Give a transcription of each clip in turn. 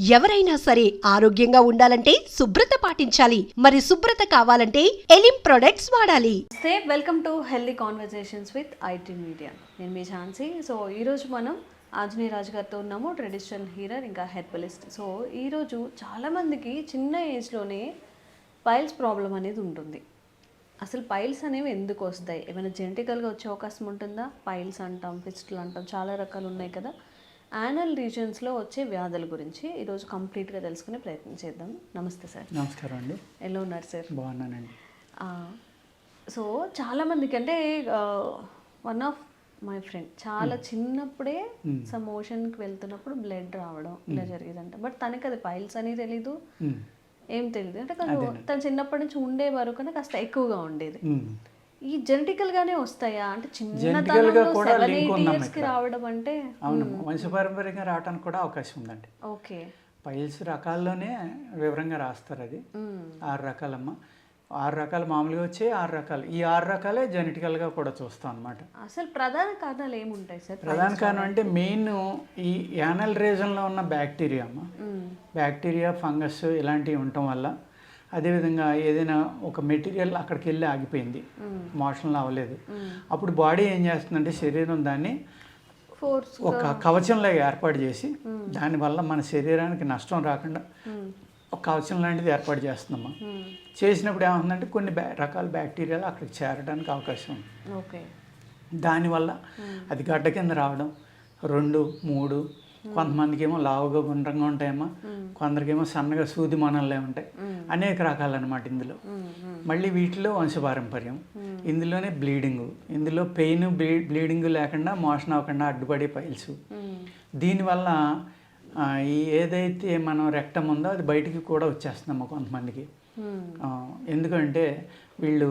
ఎవరైనా సరే ఆరోగ్యంగా ఉండాలంటే శుభ్రత పాటించాలి. మరి శుభ్రత కావాలంటే ఎలిం ప్రొడక్ట్స్ వాడాలి. సే welcome to healthy conversations with IT media నేను మీ ఝాన్సీ. సో ఈరోజు మనం ఆంజనేయ రాజు గారితో ఉన్నాము ట్రెడిషనల్ హీరర్ ఇంకా హెర్బలిస్ట్ సో ఈరోజు చాలామందికి చిన్న ఏజ్లోనే పైల్స్ ప్రాబ్లం అనేది ఉంటుంది. అసలు పైల్స్ అనేవి ఎందుకు వస్తాయి? ఏమైనా జెనటికల్గా వచ్చే అవకాశం ఉంటుందా? పైల్స్ అంటాం ఫిస్టులు అంటాం చాలా రకాలు ఉన్నాయి కదా. యానల్ రీజన్స్లో వచ్చే వ్యాధుల గురించి ఈరోజు కంప్లీట్గా తెలుసుకునే ప్రయత్నం చేద్దాం. నమస్తే సార్. నమస్కారం అండి. ఎలా ఉన్నారు సార్ బాగున్నానండి. సో చాలా మందికి అంటే వన్ ఆఫ్ మై ఫ్రెండ్ చాలా చిన్నప్పుడే సమ్ మోషన్కి వెళ్తున్నప్పుడు బ్లడ్ రావడం ఇలా జరిగేదంట. బట్ తనకి అది పైల్స్ అని తెలీదు. ఏం తెలియదు అంటే తను చిన్నప్పటి నుంచి ఉండేవారు కన్నా కాస్త ఎక్కువగా ఉండేది. ఈ జెనటికల్ గానే వస్తాయా? అంటే Genetically గా చిన్నతనంలో కూడా. రావడం అంటే అవును. వంశపారంపర్యంగా రావడానికి కూడా అవకాశం ఉందండి. ఓకే. పైల్స్ రకాల్లోనే వివరంగా రాస్తారు అది. ఆరు రకాలమ్మ. ఆరు రకాలు మామూలుగా వచ్చే ఆరు రకాలు. ఈ ఆరు రకాలే జెనెటికల్గా కూడా చూస్తాం అనమాట అసలు ప్రధాన కారణాలు ఏముంటాయి సార్? ప్రధాన కారణం అంటే మెయిన్ ఈ యానల్ రీజన్లో ఉన్న బ్యాక్టీరియా అమ్మ బ్యాక్టీరియా ఫంగస్ ఇలాంటివి ఉండటం వల్ల అదేవిధంగా ఏదైనా ఒక మెటీరియల్ అక్కడికి వెళ్ళి ఆగిపోయింది మోషన్లో అవ్వలేదు. అప్పుడు బాడీ ఏం చేస్తుందంటే శరీరం దాన్ని ఫోర్స్ ఒక కవచంలాగా ఏర్పాటు చేసి దానివల్ల మన శరీరానికి నష్టం రాకుండా ఒక కవచం లాంటిది ఏర్పాటు చేస్తుందమ్మా. చేసినప్పుడు ఏమవుతుందంటే కొన్ని బ్యా రకాల బ్యాక్టీరియాలు అక్కడికి చేరడానికి అవకాశం ఉంది. ఓకే. దానివల్ల అది గడ్డ కింద రావడం రెండు మూడు కొంతమందికి ఏమో లావుగా గుండ్రంగా ఉంటాయేమో కొందరికేమో సన్నగా సూది మనల్లే ఉంటాయి. అనేక రకాలన్నమాట ఇందులో. మళ్ళీ వీటిలో వంశపారంపర్యం. ఇందులోనే బ్లీడింగ్. ఇందులో పెయిన్ బ్లీడింగ్ లేకుండా మోషన్ అవ్వకుండా అడ్డుపడే పైల్స్ దీనివల్ల ఈ ఏదైతే మనం రెక్టం ఉందో అది బయటికి కూడా వచ్చేస్తుందమ్మా కొంతమందికి. ఎందుకంటే వీళ్ళు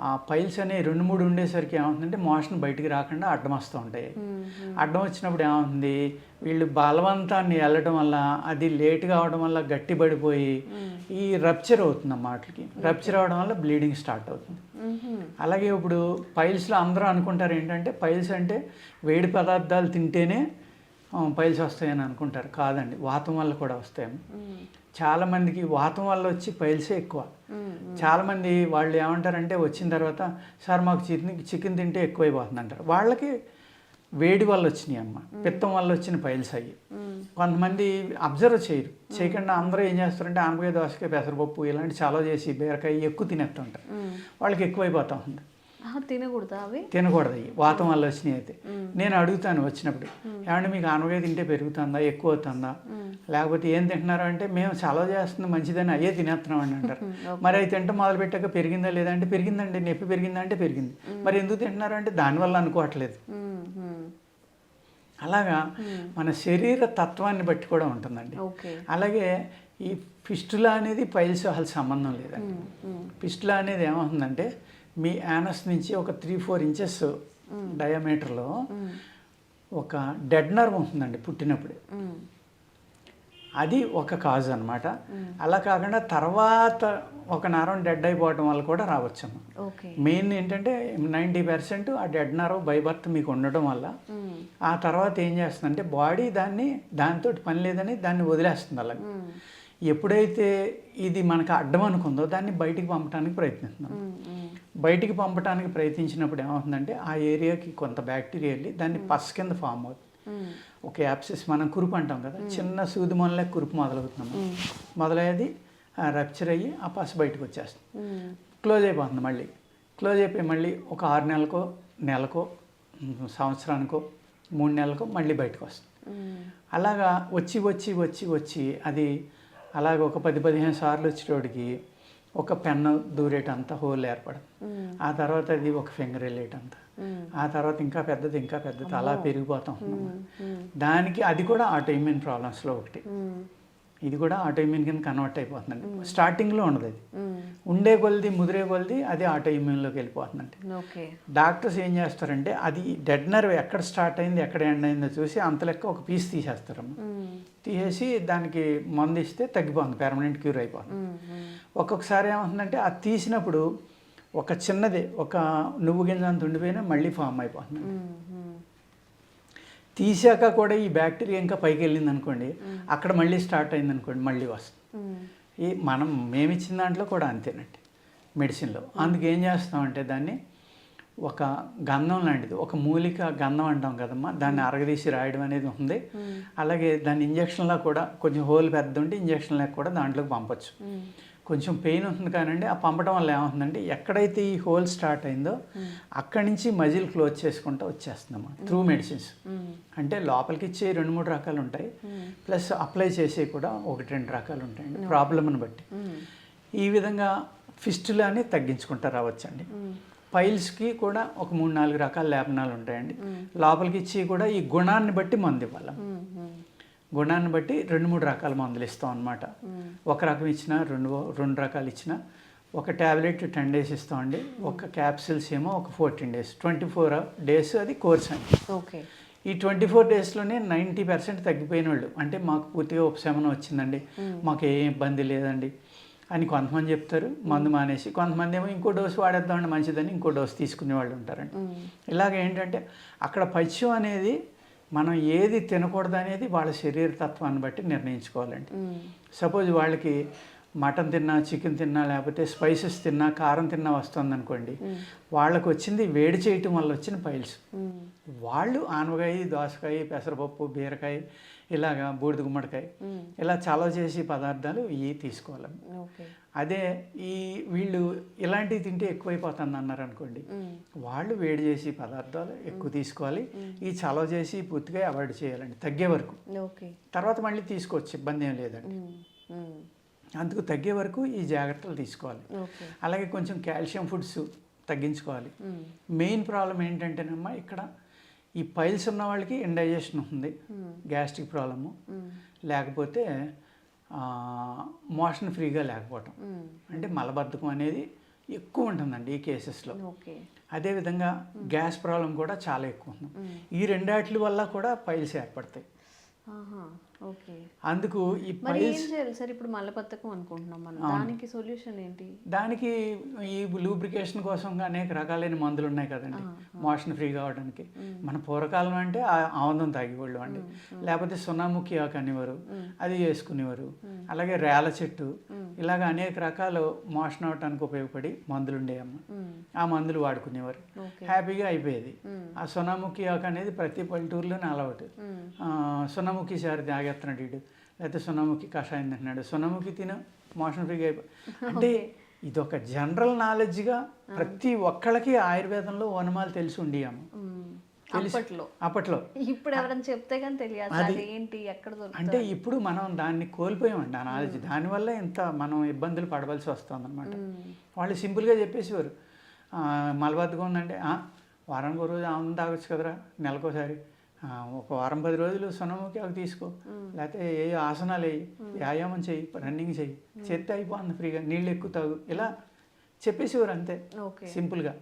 ఆ పైల్స్ అనే రెండు మూడు ఉండేసరికి ఏమవుతుందంటే మోషన్ బయటికి రాకుండా అడ్డం వస్తూ ఉంటాయి. అడ్డం వచ్చినప్పుడు ఏమవుతుంది? వీళ్ళు బలవంతాన్ని వెళ్ళడం వల్ల అది లేట్గా అవడం వల్ల గట్టి పడిపోయి ఈ రప్చర్ అవుతుంది వాటికి రప్చర్ అవడం వల్ల బ్లీడింగ్ స్టార్ట్ అవుతుంది. అలాగే ఇప్పుడు పైల్స్లో అందరూ అనుకుంటారు ఏంటంటే పైల్స్ అంటే వేడి పదార్థాలు తింటేనే పైల్స్ వస్తాయని అనుకుంటారు. కాదండి వాతం వల్ల కూడా వస్తాయి. చాలా మందికి వాతం వల్ల వచ్చి పైల్సే ఎక్కువ. చాలా మంది వాళ్ళు ఏమంటారంటే వచ్చిన తర్వాత సార్ మాకు చికెన్ చికెన్ తింటే ఎక్కువైపోతుంది అంటారు వాళ్ళకి వేడి వల్ల వచ్చినాయి అమ్మ. పిత్తం వల్ల వచ్చిన పైల్స్ అయ్యి. కొంతమంది అబ్జర్వ్ చేయరు. చేయకుండా అందరూ ఏం చేస్తారంటే ఆనపకాయ దోసకాయ పెసరపప్పు ఇలాంటి చాలా చేసి బీరకాయ ఎక్కువ తినేస్తుంటారు. వాళ్ళకి ఎక్కువైపోతా ఉంది. తినకూడదా అవి? తినకూడదు అవి వాతం వల్ల వచ్చినాయి అయితే. నేను అడుగుతాను వచ్చినప్పుడు. ఏమంటే మీకు ఆనపకాయ తింటే పెరుగుతుందా? ఎక్కువ అవుతుందా? లేకపోతే ఏం తింటున్నారు అంటే మేము చలవ చేస్తుంది మంచిదని అయ్యే తినేస్తున్నాం అని అంటారు. మరి అవి తింటే మొదలు పెట్టాక పెరిగిందా లేదా అంటే పెరిగిందండి. నొప్పి పెరిగిందా అంటే పెరిగింది. మరి ఎందుకు తింటున్నారు అంటే దానివల్ల అనుకోవట్లేదు. అలాగా మన శరీర తత్వాన్ని బట్టి కూడా ఉంటుందండి. అలాగే ఈ ఫిస్టులా అనేది పైల్స్ అసలు సంబంధం లేదండి. ఫిస్టులా అనేది ఏమవుతుందంటే మీ యానస్ నుంచి ఒక త్రీ ఫోర్ ఇంచెస్ డయామీటర్లో ఒక డెడ్ నర్వ్ ఉంటుందండి పుట్టినప్పుడు. మ్మ్. అది ఒక కాజ్ అనమాట అలా కాకుండా తర్వాత ఒక నరం డెడ్ అయిపోవడం వల్ల కూడా రావచ్చమ్మ. ఓకే మెయిన్ ఏంటంటే నైంటీ పర్సెంట్ ఆ డెడ్ నర్వ్ బై బర్త్ మీకు ఉండడం వల్ల మ్మ్. ఆ తర్వాత ఏం చేస్తుందంటే బాడీ దాన్ని దాంతో పని లేదని దాన్ని వదిలేస్తుంది అలా. ఎప్పుడైతే ఇది మనకు అడ్డం అనుకుందో దాన్ని బయటికి పంపడానికి ప్రయత్నిస్తున్నాం. బయటికి పంపడానికి ప్రయత్నించినప్పుడు ఏమవుతుందంటే ఆ ఏరియాకి కొంత బ్యాక్టీరియా వెళ్ళి దాన్ని పస్ కింద ఫామ్ అవుతుంది. ఒక యాప్సిస్ మనం కురుపు అంటాం కదా చిన్న సూది మొనలే కురుపు మొదలవుతున్నాం మొదలయ్యేది రప్చర్ అయ్యి ఆ పస్ బయటకు వచ్చేస్తుంది. క్లోజ్ అయిపోతుంది మళ్ళీ. క్లోజ్ అయిపోయి మళ్ళీ ఒక ఆరు నెలలకో నెలకో సంవత్సరానికో మూడు నెలలకో మళ్ళీ బయటకు వస్తుంది. అలాగా వచ్చి వచ్చి వచ్చి వచ్చి అది అలాగ ఒక పది పదిహేను సార్లు వచ్చేటోడికి ఒక పెన్ను దూరేటంత హోల్ ఏర్పడదు. ఆ తర్వాత అది ఒక ఫింగర్ వెళ్ళేటంత. ఆ తర్వాత ఇంకా పెద్దది ఇంకా పెద్దది అలా పెరిగిపోతాం. దానికి అది కూడా ఆటోఇమ్యూన్ ప్రాబ్లమ్స్లో ఒకటి. ఇది కూడా ఆటోఇమ్యూన్ కింద కన్వర్ట్ అయిపోతుందండి స్టార్టింగ్లో ఉండదు అది. ఉండే కొలది ముదిరే కొలది అది ఆటోఇమ్యూన్లోకి వెళ్ళిపోతుందండి డాక్టర్స్ ఏం చేస్తారంటే అది డెడ్ నర్వ్ ఎక్కడ స్టార్ట్ అయింది ఎక్కడ ఎండ్ అయిందో చూసి అంత లెక్క ఒక పీస్ తీసేస్తారమ్మ మ్మ్. తీసేసి దానికి మందు ఇస్తే తగ్గిపోతుంది పెర్మనెంట్ క్యూర్ అయిపోతుంది. ఒక్కొక్కసారి ఏమవుతుందంటే అది తీసినప్పుడు ఒక చిన్నది ఒక నువ్వు గింజ అంత ఉండిపోయినా మళ్ళీ ఫామ్ అయిపోతుంది. తీసాక కూడా ఈ బ్యాక్టీరియా ఇంకా పైకి వెళ్ళింది అనుకోండి అక్కడ మళ్ళీ స్టార్ట్ అయింది అనుకోండి మళ్ళీ వస్తుంది. ఈ మనం మేమిచ్చిన దాంట్లో కూడా అంతేనండి మెడిసిన్లో. అందుకు ఏం చేస్తామంటే దాన్ని ఒక గంధం లాంటిది ఒక మూలిక గంధం అంటాం కదమ్మా దాన్ని అరగదీసి రాయడం అనేది ఉంది. అలాగే దాని ఇంజక్షన్లో కూడా కొంచెం హోల్ పెద్ద ఉంటే ఇంజక్షన్లకు కూడా దాంట్లోకి పంపొచ్చు. కొంచెం పెయిన్ ఉంటుంది కానండి ఆ పంపడం వల్ల ఏమవుతుందంటే ఎక్కడైతే ఈ హోల్ స్టార్ట్ అయిందో అక్కడి నుంచి మజిల్ క్లోజ్ చేసుకుంటూ వచ్చేస్తుందమ్మా త్రూ మెడిసిన్స్. అంటే లోపలికి ఇచ్చే రెండు మూడు రకాలు ఉంటాయి. ప్లస్ అప్లై చేసే కూడా ఒకటి రెండు రకాలు ఉంటాయండి ప్రాబ్లమ్ని బట్టి. ఈ విధంగా ఫిస్టులాని తగ్గించుకుంటూ రావచ్చండి. పైల్స్కి కూడా ఒక మూడు నాలుగు రకాల లేపనాలు ఉంటాయండి. లోపలికి ఇచ్చి కూడా ఈ గుణాన్ని బట్టి మందు ఇవ్వాలి. గుణాన్ని బట్టి రెండు మూడు రకాల మందులు ఇస్తాం అనమాట ఒక రకం ఇచ్చినా రెండు రెండు రకాలు ఇచ్చినా ఒక ట్యాబ్లెట్ టెన్ డేస్ ఇస్తామండి. ఒక క్యాప్సిల్స్ ఏమో ఒక fourteen days. Twenty four days అది కోర్స్ అండి. ఓకే. ఈ ట్వంటీ ఫోర్ డేస్లోనే నైంటీ పర్సెంట్ తగ్గిపోయిన వాళ్ళు అంటే మాకు పూర్తిగా ఉపశమనం వచ్చిందండి. మాకు ఏ ఇబ్బంది లేదండి. అని కొంతమంది చెప్తారు మందు మానేసి కొంతమంది ఏమో ఇంకో డోసు వాడేద్దామండి మంచిదని ఇంకో డోసు తీసుకునే వాళ్ళు ఉంటారండి. ఇలాగ ఏంటంటే అక్కడ పథ్యం అనేది మనం ఏది తినకూడదు అనేది వాళ్ళ శరీర తత్వాన్ని బట్టి నిర్ణయించుకోవాలండి. సపోజ్ వాళ్ళకి మటన్ తిన్నా చికెన్ తిన్నా లేకపోతే స్పైసెస్ తిన్నా కారం తిన్నా వస్తుంది అనుకోండి వాళ్ళకు వచ్చింది వేడి చేయటం వల్ల వచ్చిన పైల్స్. వాళ్ళు ఆనవకాయ దోసకాయ పెసరపప్పు బీరకాయ ఇలాగా బూడిద గుమ్మడికాయ. మ్మ్. ఇలా చలవ చేసి పదార్థాలు ఇవి తీసుకోవాలి. అదే ఈ వీళ్ళు ఇలాంటివి తింటే ఎక్కువైపోతుంది అన్నారు అనుకోండి. వాళ్ళు వేడి చేసి పదార్థాలు ఎక్కువ తీసుకోవాలి. ఈ చలవ చేసి పూర్తిగా అవాయిడ్ చేయాలండి తగ్గే వరకు. తర్వాత మళ్ళీ తీసుకోవచ్చు ఇబ్బంది ఏం లేదండి. అందుకు తగ్గే వరకు ఈ జాగ్రత్తలు తీసుకోవాలి. అలాగే కొంచెం కాల్షియం ఫుడ్స్ తగ్గించుకోవాలి. మెయిన్ ప్రాబ్లం ఏంటంటేనమ్మా ఇక్కడ ఈ పైల్స్ ఉన్న వాళ్ళకి ఇండైజెషన్ ఉంది మ్మ్. గ్యాస్ట్రిక్ ప్రాబ్లము మ్మ్. లేకపోతే మోషన్ ఫ్రీగా లేకపోవటం మ్మ్. అంటే మలబద్ధకం అనేది ఎక్కువ ఉంటుందండి ఈ కేసెస్లో అదేవిధంగా గ్యాస్ ప్రాబ్లం కూడా చాలా ఎక్కువ ఉంది. ఈ రెండాట్ల వల్ల కూడా పైల్స్ ఏర్పడతాయి అందుకు ఈ సార్ ఇప్పుడు మలబద్ధకం అనుకుంటున్నాం మనం. దానికి సొల్యూషన్ ఏంటి? దానికి ఈ లూబ్రికేషన్ కోసం అనేక రకాలైన మందులు ఉన్నాయి కదండి. మోషన్ ఫ్రీ కావడానికి. మన పూర్వకాలం అంటే ఆ- ఆముదం తాగేవాళ్ళు అండి. లేకపోతే సున్నాముఖి ఆకు అనేవారు అది చేసుకునేవారు అలాగే రేల చెట్టు. ఇలాగ అనేక రకాలు మోషన్ అవడానికి ఉపయోగపడి మందులు ఉండేవమ్మ మ్మ్. ఆ మందులు వాడుకునేవారు. హ్యాపీగా అయిపోయేది. ఆ సున్నాముఖి ఆకు అనేది ప్రతి పల్లెటూరులోనే అలవాటు. సున్నముఖి సారి తాగేస్తున్నాడు వీడు లేకపోతే సున్నముఖి కషాయం తింటున్నాడు. సున్నముఖి తిన మోషన్ ఫ్రీగా అయిపో. అంటే ఇదొక జనరల్ నాలెడ్జ్గా ప్రతి ఒక్కళ్ళకి ఆయుర్వేదంలో వనమాలు తెలిసి. తెలుసు. అప్పట్లో. అప్పట్లో. ఇప్పుడు ఎవరైనా చెప్తే కానీ తెలియదు ఏంటి ఎక్కడ అంటే ఇప్పుడు మనం దాన్ని కోల్పోయామండి ఆ నాలెడ్జ్. దానివల్ల ఇంత మనం ఇబ్బందులు పడవలసి వస్తుంది అనమాట వాళ్ళు సింపుల్గా చెప్పేసేవారు. "ఆ, మలబద్ధకం ఉందంటే "ఆ, వారానికి ఒక రోజు ఆమె తాగొచ్చు కదరా నెలకోసారి. "ఆ, ఒక వారం పది రోజులు సొనముకి అవి తీసుకో. లేకపోతే ఏ ఆసనాలు వేయి వ్యాయామం చెయ్యి రన్నింగ్ చెయ్యి చేస్తే అయిపోతుంది ఫ్రీగా. నీళ్ళు ఎక్కువ తాగు. ఇలా చెప్పేసేవారు అంతే. సింపుల్గా.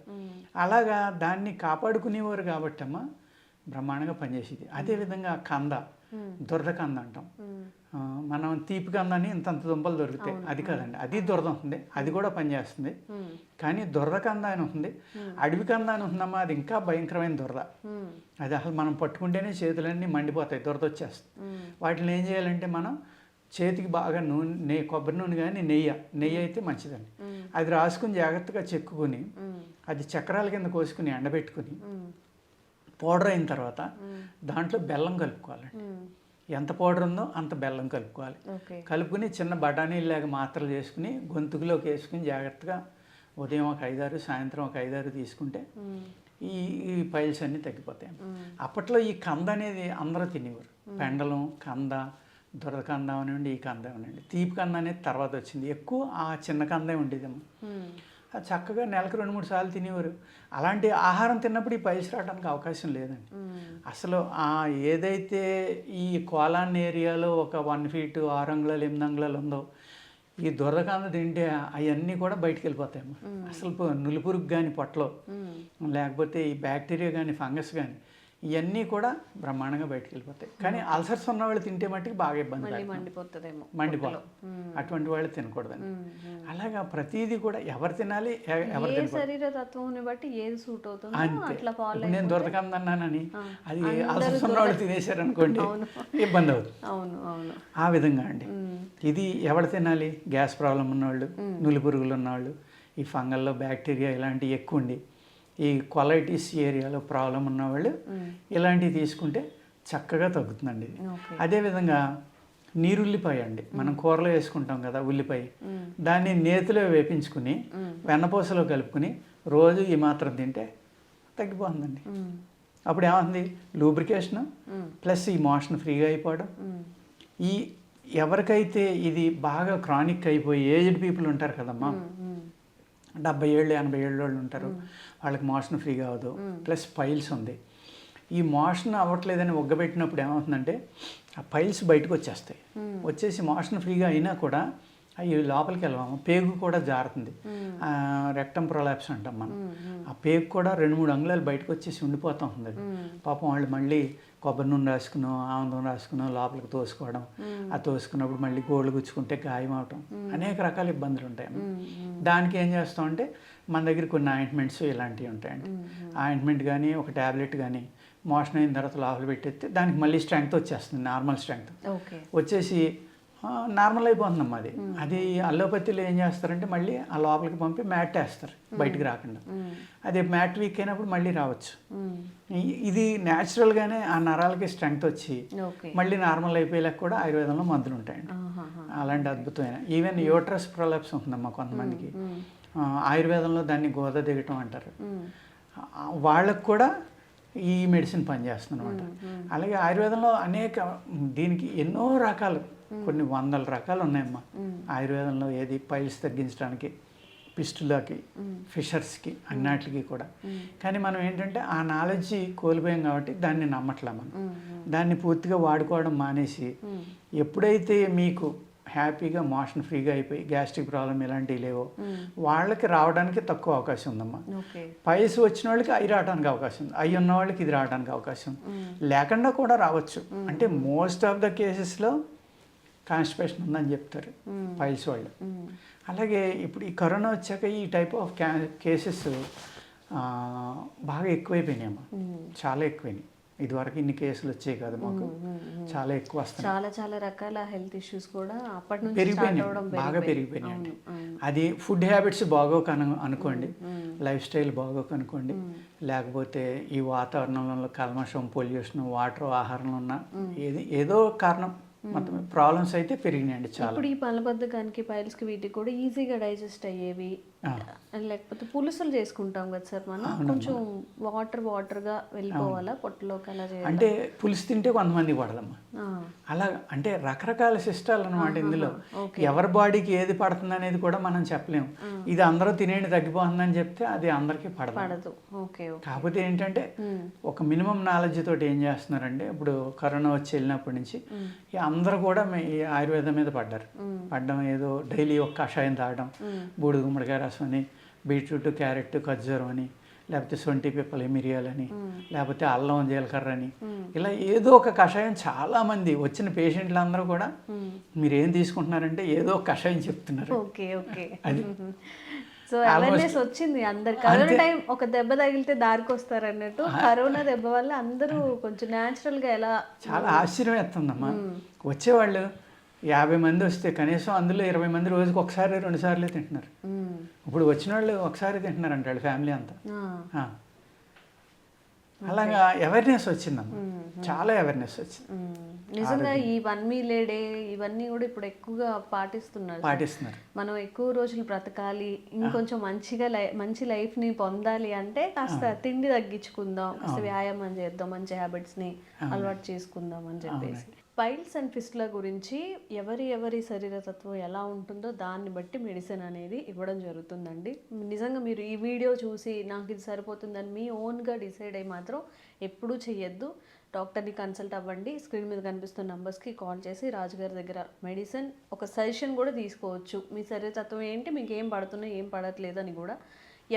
అలాగా దాన్ని కాపాడుకునేవారు కాబట్టి అమ్మ బ్రహ్మాండంగా పనిచేసేది. అదేవిధంగా కంద. దురద కంద అంటాం మనం తీపి కంద అని ఇంతంత దుంపలు దొరుకుతాయి అది కాదండి. అది దురద ఉంటుంది అది కూడా పనిచేస్తుంది. కానీ దురద కంద అని ఉంటుంది అడవి కంద అని ఉంటుందమ్మా అది ఇంకా భయంకరమైన దురద. అది అసలు మనం పట్టుకుంటేనే చేతులన్నీ మండిపోతాయి దురద వచ్చేస్తుంది. వాటిని ఏం చేయాలంటే మనం చేతికి బాగా నూనె నెయ్యి కొబ్బరి నూనె కానీ నెయ్యి నెయ్యి అయితే మంచిదండి. అది రాసుకుని జాగ్రత్తగా చెక్కుని. అది చక్రాల కింద కోసుకుని ఎండబెట్టుకుని. పౌడర్ అయిన తర్వాత దాంట్లో బెల్లం కలుపుకోవాలండి. ఎంత పౌడర్ ఉందో అంత బెల్లం కలుపుకోవాలి. కలుపుకుని చిన్న బఠానీలాగా మాత్రలు చేసుకుని గొంతుకులోకి వేసుకుని జాగ్రత్తగా ఉదయం ఒక ఐదారు సాయంత్రం ఒక ఐదారు తీసుకుంటే. ఈ ఈ పైల్స్ అన్నీ తగ్గిపోతాయి. అప్పట్లో ఈ కంద అనేది అందరూ తినేవారు. పెండలం కంద దొరద కంద అవనండి ఈ కంద అవనండి తీపి కంద అనేది తర్వాత వచ్చింది. ఎక్కువ ఆ చిన్న కందే ఉండేదమ్మా. మ్మ్. అది చక్కగా నెలకు రెండు మూడు సార్లు తినేవారు అలాంటి ఆహారం తిన్నప్పుడు ఈ పైల్స్ రావడానికి అవకాశం లేదండి. అసలు ఆ ఏదైతే ఈ కోలాన్ ఏరియాలో ఒక వన్ ఫీట్ ఆరు అంగుళాలు ఎనిమిది అంగుళాలు ఉందో ఈ దొరకంద తింటే అవన్నీ కూడా బయటికి వెళ్ళిపోతాయమ్మా అసలు నులిపురుగు కానీ పొట్టలో. లేకపోతే ఈ బ్యాక్టీరియా కానీ ఫంగస్ కానీ ఇవన్నీ కూడా బ్రహ్మాండంగా బయటకు వెళ్ళిపోతాయి. కానీ అల్సర్స్ ఉన్న వాళ్ళు తింటే మట్టుకు బాగా ఇబ్బంది. మండిపోతుందేమో మండిపోవాలి. అటువంటి వాళ్ళు తినకూడదని. అలాగా ప్రతిదీ కూడా ఎవరు తినాలి ఎవరు శరీర తత్వం బట్టి ఏది సూట్ అవుతుందో అంతే. నేను దొరకదన్నానని అది అల్సర్స్ ఉన్న వాళ్ళు తినేశారు అనుకోండి ఇబ్బంది అవుతుంది. అవును అవును. ఆ విధంగా అండి. ఇది ఎవరు తినాలి? గ్యాస్ ప్రాబ్లం ఉన్నవాళ్ళు నులి పురుగులు ఉన్నవాళ్ళు ఈ ఫంగల్లో బ్యాక్టీరియా ఇలాంటివి ఎక్కువ ఉండి ఈ కొలైటిస్ ఏరియాలో ప్రాబ్లం ఉన్నవాళ్ళు ఇలాంటివి తీసుకుంటే చక్కగా తగ్గుతుందండి అదేవిధంగా నీరుల్లిపాయ అండి. మనం కూరలో వేసుకుంటాం కదా ఉల్లిపాయ. దాన్ని నేతిలో వేపించుకుని వెన్నపూసలో కలుపుకుని రోజు ఈ మాత్రం తింటే తగ్గిపోతుందండి. అప్పుడు ఏమవుతుంది? లూబ్రికేషన్ ప్లస్ ఈ మోషన్ ఫ్రీగా అయిపోవడం. ఈ ఎవరికైతే ఇది బాగా క్రానిక్ అయిపోయి ఏజ్డ్ పీపుల్ ఉంటారు కదమ్మా? డెబ్బై ఏళ్ళు ఎనభై ఏళ్ళు వాళ్ళు ఉంటారు వాళ్ళకి మోషన్ ఫ్రీగా అవ్వదు ప్లస్ పైల్స్ ఉంది. ఈ మోషన్ అవ్వట్లేదని ఒగ్గబెట్టినప్పుడు ఏమవుతుందంటే ఆ పైల్స్ బయటకు వచ్చేస్తాయి. వచ్చేసి మోషన్ ఫ్రీగా అయినా కూడా అవి లోపలికి వెళ్ళాము. పేగు కూడా జారుతుంది. రెక్టం ప్రొలాప్స్ అంటాం మనం. ఆ పేగు కూడా రెండు మూడు అంగుళాలు బయటకు వచ్చేసి ఉండిపోతూ ఉంటుంది. అది. పాపం వాళ్ళు మళ్ళీ కొబ్బరి నూనె రాసుకునో ఆముదం రాసుకునో లోపలికి తోసుకోవడం. ఆ తోసుకున్నప్పుడు మళ్ళీ గోళ్ళు గుచ్చుకుంటే గాయం అవటం. అనేక రకాల ఇబ్బందులు ఉంటాయి. దానికి ఏం చేస్తామంటే మన దగ్గర కొన్ని ఆయింట్మెంట్స్ ఇలాంటివి ఉంటాయండి. ఆయింట్మెంట్ కానీ ఒక ట్యాబ్లెట్ కానీ మోషన్ అయిన తర్వాత లోపల పెట్టేస్తే దానికి మళ్ళీ స్ట్రెంగ్త్ వచ్చేస్తుంది నార్మల్ స్ట్రెంగ్త్. వచ్చేసి నార్మల్ అయిపోతుందమ్మా అది. అది అల్లోపతిలో ఏం చేస్తారంటే మళ్ళీ ఆ లోపలికి పంపి మ్యాట్ వేస్తారు బయటికి రాకుండా. అది మ్యాట్ వీక్ అయినప్పుడు మళ్ళీ రావచ్చు. ఇది న్యాచురల్గానే ఆ నరాలకి స్ట్రెంగ్త్ వచ్చి మళ్ళీ నార్మల్ అయిపోయేలాగా కూడా ఆయుర్వేదంలో మందులు ఉంటాయండి. అలాంటి అద్భుతమైన. ఈవెన్ యోట్రస్ ప్రొలాప్స్ ఉంటుందమ్మా కొంతమందికి. ఆయుర్వేదంలో దాన్ని గోద దిగటం అంటారు. వాళ్ళకు కూడా ఈ మెడిసిన్ పనిచేస్తుంది అనమాట అలాగే ఆయుర్వేదంలో అనేక దీనికి ఎన్నో రకాలు కొన్ని వందల రకాలు ఉన్నాయమ్మా ఆయుర్వేదంలో ఏది పైల్స్ తగ్గించడానికి పిస్టులకి ఫిషర్స్కి అన్నిటికి కూడా. కానీ మనం ఏంటంటే ఆ నాలెడ్జ్ కోల్పోయాం కాబట్టి దాన్ని నమ్మట్లే మనం. దాన్ని పూర్తిగా వాడుకోవడం మానేసి ఎప్పుడైతే మీకు హ్యాపీగా మోషన్ ఫ్రీగా అయిపోయి గ్యాస్ట్రిక్ ప్రాబ్లం ఇలాంటివి లేవో వాళ్ళకి రావడానికి తక్కువ అవకాశం ఉందమ్మా. పైసు వచ్చిన వాళ్ళకి అవి రావడానికి అవకాశం ఉంది. అవి ఉన్న వాళ్ళకి ఇది రావడానికి అవకాశం ఉంది. లేకుండా కూడా రావచ్చు. అంటే మోస్ట్ ఆఫ్ ద కేసెస్లో కాన్స్టిపేషన్ ఉందని చెప్తారు. పైల్స్ వాళ్ళు. అలాగే ఇప్పుడు ఈ కరోనా వచ్చాక ఈ టైప్ ఆఫ్ క్యా కేసెస్ బాగా ఎక్కువైపోయినాయమ్మా. చాలా ఎక్కువైనాయి. ఇదివరకు ఇన్ని కేసులు వచ్చాయి కదా మాకు. చాలా ఎక్కువ వస్తున్నాయి. చాలా చాలా రకాల హెల్త్ ఇష్యూస్ కూడా అప్పటి నుంచి పెరిగిపోయినాయి. బాగా పెరిగిపోయినాయి. అండి అది ఫుడ్ హ్యాబిట్స్ బాగోక అను అనుకోండి. లైఫ్ స్టైల్ బాగోక అనుకోండి. లేకపోతే ఈ వాతావరణంలో కల్మషం పొల్యూషన్ వాటర్ ఆహారంలో ఉన్న ఏది ఏదో కారణం. మొత్తం ప్రాబ్లమ్స్ అయితే పెరిగినాయండి చాలా. ఇప్పుడు ఈ మలబద్ధకానికి పైల్స్కి వీటికి కూడా ఈజీగా డైజెస్ట్ అయ్యేవి లేకపోతే పులుసులు చేసుకుంటాం కదా సార్ మనం. కొంచెం వాటర్ వాటర్గా వెళ్ళిపోవాలా పొట్టలోకి అలా అంటే పులుసు తింటే కొంతమంది పడదమ్మా. అలా అంటే రకరకాల సిస్టాలు అనమాట ఇందులో. ఎవరి బాడీకి ఏది పడుతుంది అనేది కూడా మనం చెప్పలేము. ఇది అందరూ తినేయండి తగ్గిపోతుందని చెప్తే అది అందరికీ పడదు. పడదు. ఓకే కాకపోతే ఏంటంటే ఒక మినిమం నాలెడ్జ్ తోటి ఏం చేస్తున్నారంటే ఇప్పుడు కరోనా వచ్చి వెళ్ళినప్పటి నుంచి అందరూ కూడా ఆయుర్వేదం మీద పడ్డారు. పడ్డం ఏదో డైలీ ఒక కషాయం తాగడం బూడిద గుమ్మడికాయ రసం అని బీట్రూట్ క్యారెట్ ఖర్జూరం అని లేకపోతే సొంటి పిప్పలు మిరియాలని లేకపోతే అల్లం జీలకర్ర అని. ఇలా ఏదో ఒక కషాయం చాలా మంది వచ్చిన పేషెంట్లు అందరూ కూడా మీరు ఏం తీసుకుంటున్నారంటే ఏదో ఒక కషాయం చెప్తున్నారు. Okay okay. అది. సో అవేర్నెస్ వచ్చింది అందరు. కరోనా టైం ఒక దెబ్బ తగిలితే దారికి వస్తారు అన్నట్టు కరోనా దెబ్బ వల్ల అందరూ కొంచెం న్యాచురల్గా ఎలా చాలా ఆశ్చర్యం వేస్తుందమ్మా. వచ్చేవాళ్ళు యాభై మంది వస్తే కనీసం అందులో ఇరవై మంది రోజుకి ఒకసారి రెండు సార్లే తింటున్నారు. ఇప్పుడు వచ్చిన వాళ్ళు ఒకసారి తింటున్నారు అంటాడు ఫ్యామిలీ అంతా. అలాగా అవేర్నెస్ వచ్చిందమ్మా. చాలా అవేర్నెస్ వచ్చింది. నిజంగా ఈ వన్ మీల్ డే ఇవన్నీ కూడా ఇప్పుడు ఎక్కువగా పాటిస్తున్నారు. పాటిస్తున్నారు. మనం ఎక్కువ రోజులు బ్రతకాలి ఇంకొంచెం మంచిగా మంచి లైఫ్ని పొందాలి అంటే కాస్త తిండి తగ్గించుకుందాం కాస్త వ్యాయామం చేద్దాం మంచి హ్యాబిట్స్ని అలవాటు చేసుకుందాం అని చెప్పేసి. పైల్స్ అండ్ ఫిస్ట్ల గురించి ఎవరి ఎవరి శరీర తత్వం ఎలా ఉంటుందో దాన్ని బట్టి మెడిసిన్ అనేది ఇవ్వడం జరుగుతుందండి. నిజంగా మీరు ఈ వీడియో చూసి నాకు ఇది సరిపోతుందని మీ ఓన్గా డిసైడ్ అయ్యి మాత్రం ఎప్పుడూ చెయ్యొద్దు. డాక్టర్ని కన్సల్ట్ అవ్వండి. స్క్రీన్ మీద కనిపిస్తున్న నంబర్స్కి కాల్ చేసి రాజుగారి దగ్గర మెడిసిన్ ఒక సజెషన్ కూడా తీసుకోవచ్చు. మీ శరీరతత్వం ఏంటి? మీకు ఏం పడుతున్నాయి ఏం పడట్లేదు అని కూడా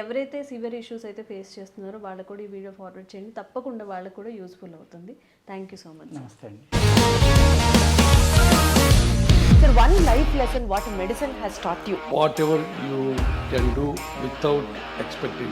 ఎవరైతే సివియర్ ఇష్యూస్ అయితే ఫేస్ చేస్తున్నారో వాళ్ళకు కూడా ఈ వీడియో ఫార్వర్డ్ చేయండి తప్పకుండా వాళ్ళకు కూడా యూస్ఫుల్ అవుతుంది థ్యాంక్ యూ సో మచ్ నమస్తే అండి Sir, one life lesson what medicine has taught you. whatever you can do without expecting.